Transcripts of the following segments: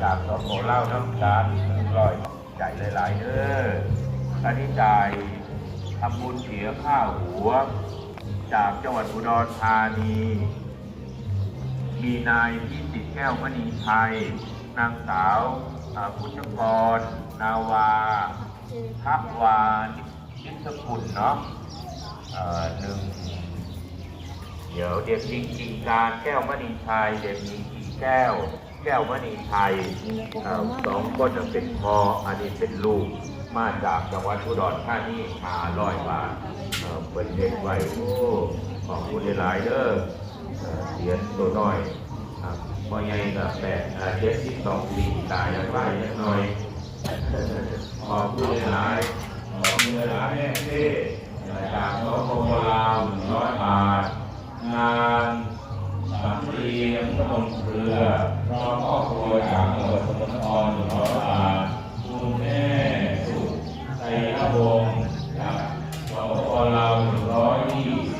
เหล้าน้ำตาลหนึ่งร้อยจ่ายหลายๆเด้ออันนี้จ่ายทำบุญเสียข้าวหัว จากจังหวัดอุดรธานี มีนายพิสิทธิ์แก้วมณีชัย นางสาวพุทธกร นาวาทักวานิสกุลเนาะเออหนึ่งเดี๋ยวเด็กหญิงกิงการแก้วมณีชัยเด็กหญิงกิ่งแก้ว แก้วมณีชัยเอ่อสองคนน่ะเป็นพออันนี้เป็นลูก มาจากจังหวัดอุดรธานีมาร้อยบาทเป็นเด็กไว้โอ้ของคุณหลายเด้อเอ่อเสียนตัวน้อยครับพอใหญ่กับแปดเจ็ดสิบสองปีตายอย่างไรนิดหน่อยขอบคุณหลายขอบคุณหลายแม่เท่ เรียงขนมเรือพร้อมครอบครัวจากจังหวัดสมุทรสาครหลวงร้อยบาคุณแม่สุขใจระวงศ์จากสปปลาวหนึ่งร้อยยี่สิบ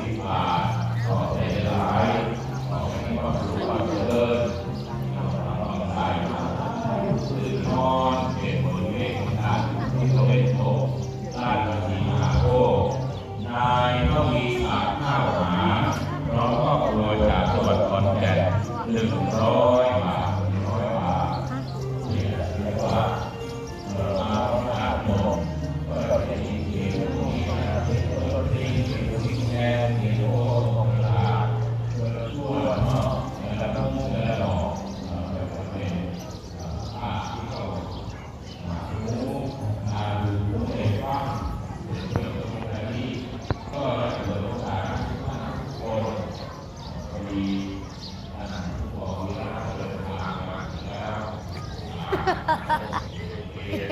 เหยียด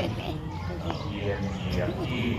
เหยียดเหยียดที่